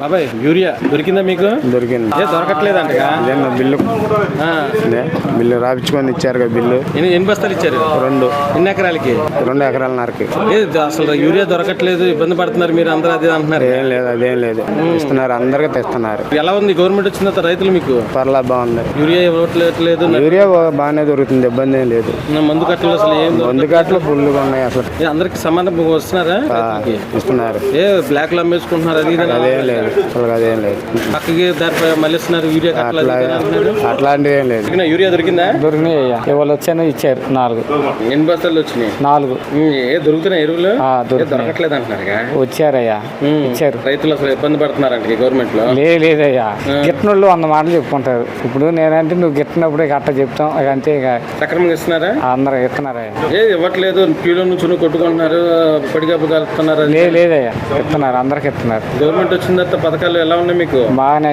బాబాయ్ యూరియా దొరికిందా మీకు? దొరికింది. ఇదేనా బిల్లు. బిల్లు రాపించుకొని ఇచ్చారు బిల్లు. ఎన్ని బస్తాలు ఇచ్చారు? రెండు. ఎన్ని ఎకరాలకి? రెండు ఎకరాలన్నరకి ఏ అసలు యూరియా దొరకట్లేదు ఇబ్బంది పడుతున్నారు మీరు అందరూ అదే అంటున్నారు. ఏం లేదు అదేం లేదు. ఇస్తున్నారు అందరికి తెస్తున్నారు. ఎలా ఉంది? గవర్నమెంట్ వచ్చిన తర్వాత రైతులు మీకు? పర్లా బాగుంది. యూరియా ఇవ్వట్లేదు యూరియా బాగానే దొరుకుతుంది ఇబ్బంది ఏం లేదు. మందు కట్టలు అసలు ఏం దొరక- అందుకట్లు ఫుల్గా ఉన్నాయి అసలు. అందరికి సమానం వస్తున్నారా? ఇస్తున్నారు. ఏ బ్లాక్లో అమ్మేసుకుంటున్నారు అది అదేం లేదు. అసలు అదేం లేదు. పక్కకి దారి మళ్ళీ ఇస్తున్నారు యూరియా కట్టలు అది ఇది అని అంటున్నారు అట్లాంటివి ఏం లేదు. దొరికినా? యూరియా దొరికిందా? దొరికినాయి అయ్యా. ఇవాళ వచ్చాను ఇచ్చారు నాలుగు. ఎన్ని బస్తాలు వచ్చినాయి? నాలుగు. ఉమ్, ఏ దొరుకుతున్నాయి ఎరువులు? ఆ, ఏ దొరుకుతున్నాయి. దొరకట్లేదు అంటున్నారుగా వచ్చారయ్యా. ఉమ్, ఇచ్చారు. రైతులు అసలు ఇబ్బంది పడుతున్నారంట గవర్నమెంట్లో లే లేదయ్యా. గిట్టనోళ్ళు వంద మాటలు చెప్పుకుంటారు. ఇప్పుడు నేనంటే నువ్వు గిట్టినప్పుడే గట్ట చెప్తాం. ఇక అంతే ఇక. సక్రమంగా ఇస్తున్నారా? అందరూ ఇస్తున్నారయ్యా. ఏ ఇవ్వట్లేదు. క్యూలో నుంచి కొట్టుకుంటున్నారు పడిగాపు కలుపుతున్నారు లే లేదయ్యా. ఇస్తున్నారు. అందరికి ఇస్తున్నారు. గవర్నమెంట్ వచ్చిన తర్వాత పథకాలు ఎలా ఉన్నాయి మీకు? బాగానే